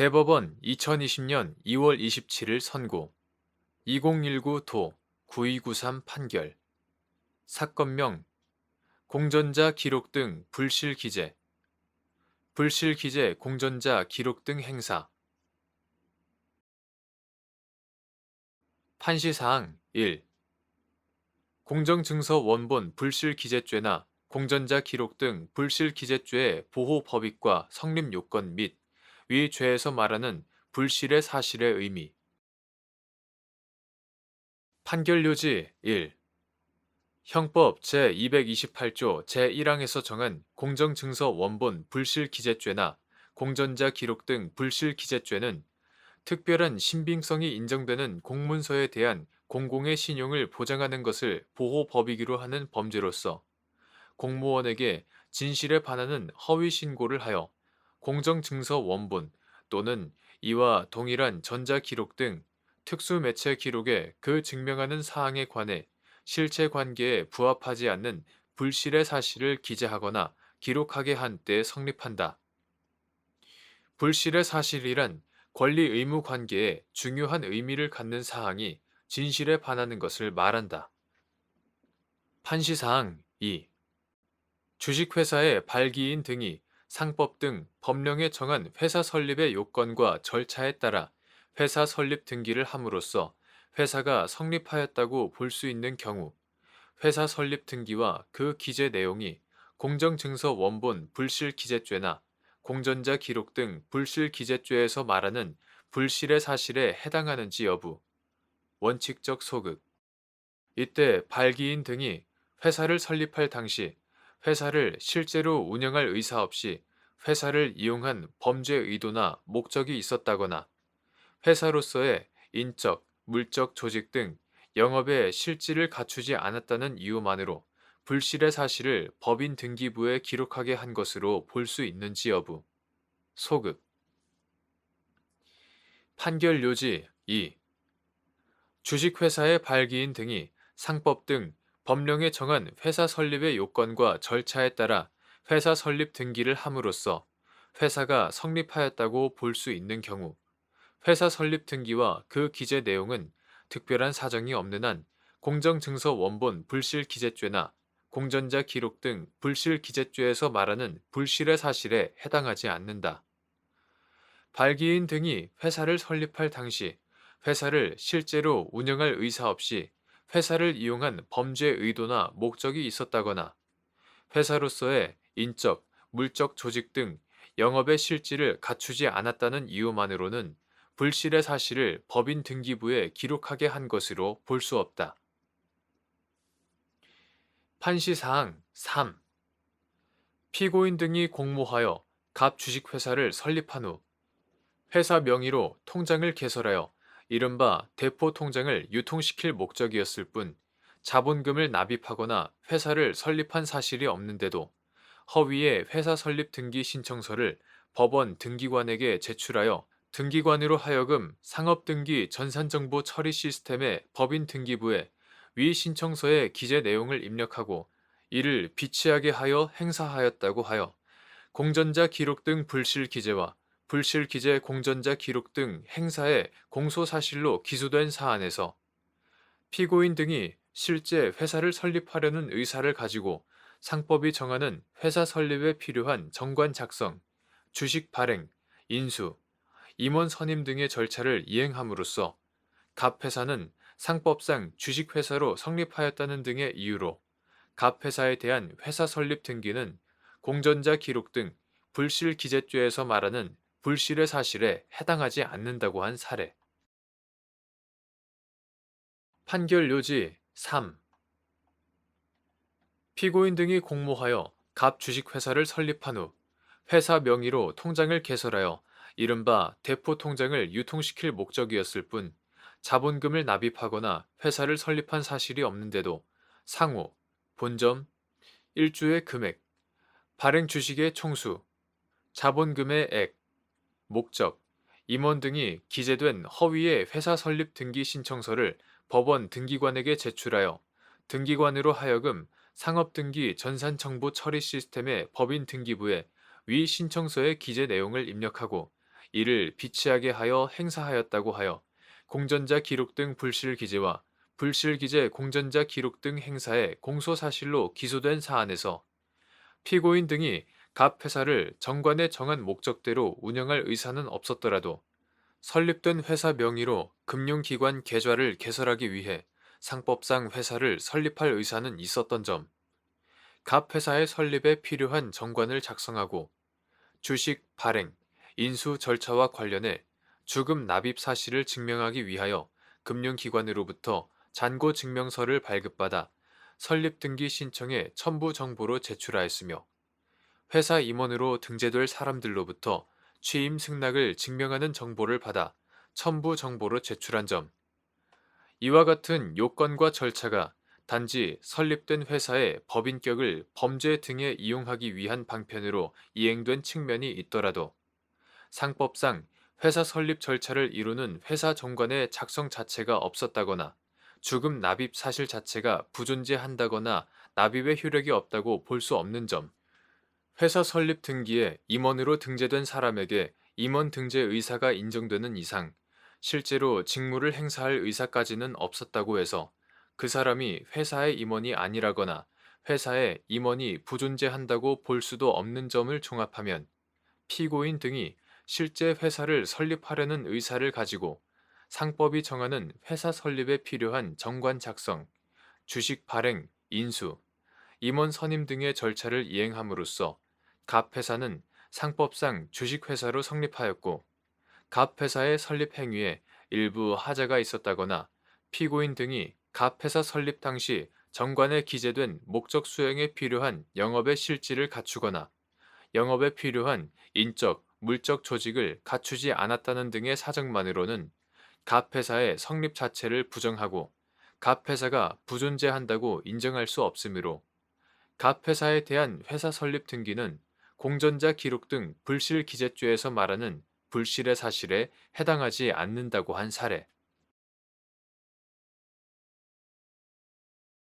대법원 2020년 2월 27일 선고. 2019 도 9293 판결. 사건명. 공전자 기록 등 불실 기재. 불실 기재 공전자 기록 등 행사. 판시사항 1. 공정증서 원본 불실 기재죄나 공전자 기록 등 불실 기재죄의 보호 법익과 성립 요건 및 위 죄에서 말하는 불실의 사실의 의미. 판결 요지 1. 형법 제228조 제1항에서 정한 공정증서 원본 불실 기재죄나 공전자 기록 등 불실 기재죄는 특별한 신빙성이 인정되는 공문서에 대한 공공의 신용을 보장하는 것을 보호 법이기로 하는 범죄로서 공무원에게 진실에 반하는 허위 신고를 하여 공정증서 원본 또는 이와 동일한 전자기록 등 특수 매체 기록에 그 증명하는 사항에 관해 실체 관계에 부합하지 않는 불실의 사실을 기재하거나 기록하게 한 때 성립한다. 불실의 사실이란 권리 의무 관계에 중요한 의미를 갖는 사항이 진실에 반하는 것을 말한다. 판시사항 2. 주식회사의 발기인 등이 상법 등 법령에 정한 회사 설립의 요건과 절차에 따라 회사 설립 등기를 함으로써 회사가 성립하였다고 볼 수 있는 경우 회사 설립 등기와 그 기재 내용이 공정증서 원본 불실 기재죄나 공전자 기록 등 불실 기재죄에서 말하는 불실의 사실에 해당하는지 여부. 원칙적 소급 이때 발기인 등이 회사를 설립할 당시 회사를 실제로 운영할 의사 없이 회사를 이용한 범죄 의도나 목적이 있었다거나 회사로서의 인적, 물적 조직 등 영업의 실질을 갖추지 않았다는 이유만으로 불실의 사실을 법인 등기부에 기록하게 한 것으로 볼 수 있는지 여부. 소급. 판결 요지 2. 주식회사의 발기인 등이 상법 등 법령에 정한 회사 설립의 요건과 절차에 따라 회사 설립 등기를 함으로써 회사가 성립하였다고 볼 수 있는 경우 회사 설립 등기와 그 기재 내용은 특별한 사정이 없는 한 공정증서 원본 불실 기재죄나 공전자 기록 등 불실 기재죄에서 말하는 불실의 사실에 해당하지 않는다. 발기인 등이 회사를 설립할 당시 회사를 실제로 운영할 의사 없이 회사를 이용한 범죄 의도나 목적이 있었다거나 회사로서의 인적, 물적 조직 등 영업의 실질을 갖추지 않았다는 이유만으로는 불실의 사실을 법인 등기부에 기록하게 한 것으로 볼 수 없다. 판시사항 3. 피고인 등이 공모하여 갑 주식회사를 설립한 후 회사 명의로 통장을 개설하여 이른바 대포 통장을 유통시킬 목적이었을 뿐 자본금을 납입하거나 회사를 설립한 사실이 없는데도 허위의 회사 설립 등기 신청서를 법원 등기관에게 제출하여 등기관으로 하여금 상업등기 전산정보 처리 시스템의 법인 등기부에 위 신청서의 기재 내용을 입력하고 이를 비치하게 하여 행사하였다고 하여 공전자 기록 등 불실 기재와 불실 기재 공전자 기록 등 행사의 공소 사실로 기소된 사안에서 피고인 등이 실제 회사를 설립하려는 의사를 가지고 상법이 정하는 회사 설립에 필요한 정관 작성, 주식 발행, 인수, 임원 선임 등의 절차를 이행함으로써 갑 회사는 상법상 주식 회사로 성립하였다는 등의 이유로 갑 회사에 대한 회사 설립 등기는 공전자 기록 등 불실 기재죄에서 말하는 불실의 사실에 해당하지 않는다고 한 사례. 판결 요지 3. 피고인 등이 공모하여 갑 주식회사를 설립한 후 회사 명의로 통장을 개설하여 이른바 대포 통장을 유통시킬 목적이었을 뿐 자본금을 납입하거나 회사를 설립한 사실이 없는데도 상호, 본점, 일주의 금액, 발행 주식의 총수, 자본금의 액, 목적, 임원 등이 기재된 허위의 회사 설립 등기 신청서를 법원 등기관에게 제출하여 등기관으로 하여금 상업등기 전산정보 처리 시스템의 법인 등기부에 위 신청서의 기재 내용을 입력하고 이를 비치하게 하여 행사하였다고 하여 공전자 기록 등 불실 기재와 불실 기재 공전자 기록 등 행사의 공소 사실로 기소된 사안에서 피고인 등이 갑 회사를 정관에 정한 목적대로 운영할 의사는 없었더라도 설립된 회사 명의로 금융기관 계좌를 개설하기 위해 상법상 회사를 설립할 의사는 있었던 점, 갑 회사의 설립에 필요한 정관을 작성하고 주식 발행, 인수 절차와 관련해 주금 납입 사실을 증명하기 위하여 금융기관으로부터 잔고 증명서를 발급받아 설립 등기 신청에 첨부 정보로 제출하였으며 회사 임원으로 등재될 사람들로부터 취임 승낙을 증명하는 정보를 받아 첨부 정보로 제출한 점. 이와 같은 요건과 절차가 단지 설립된 회사의 법인격을 범죄 등에 이용하기 위한 방편으로 이행된 측면이 있더라도 상법상 회사 설립 절차를 이루는 회사 정관의 작성 자체가 없었다거나 주금 납입 사실 자체가 부존재한다거나 납입의 효력이 없다고 볼 수 없는 점. 회사 설립 등기에 임원으로 등재된 사람에게 임원 등재 의사가 인정되는 이상 실제로 직무를 행사할 의사까지는 없었다고 해서 그 사람이 회사의 임원이 아니라거나 회사의 임원이 부존재한다고 볼 수도 없는 점을 종합하면 피고인 등이 실제 회사를 설립하려는 의사를 가지고 상법이 정하는 회사 설립에 필요한 정관 작성, 주식 발행, 인수, 임원 선임 등의 절차를 이행함으로써 갑 회사는 상법상 주식회사로 성립하였고 갑 회사의 설립 행위에 일부 하자가 있었다거나 피고인 등이 갑 회사 설립 당시 정관에 기재된 목적 수행에 필요한 영업의 실질을 갖추거나 영업에 필요한 인적, 물적 조직을 갖추지 않았다는 등의 사정만으로는 갑 회사의 성립 자체를 부정하고 갑 회사가 부존재한다고 인정할 수 없으므로 갑 회사에 대한 회사 설립 등기는 공전자 기록 등 불실 기재죄에서 말하는 불실의 사실에 해당하지 않는다고 한 사례.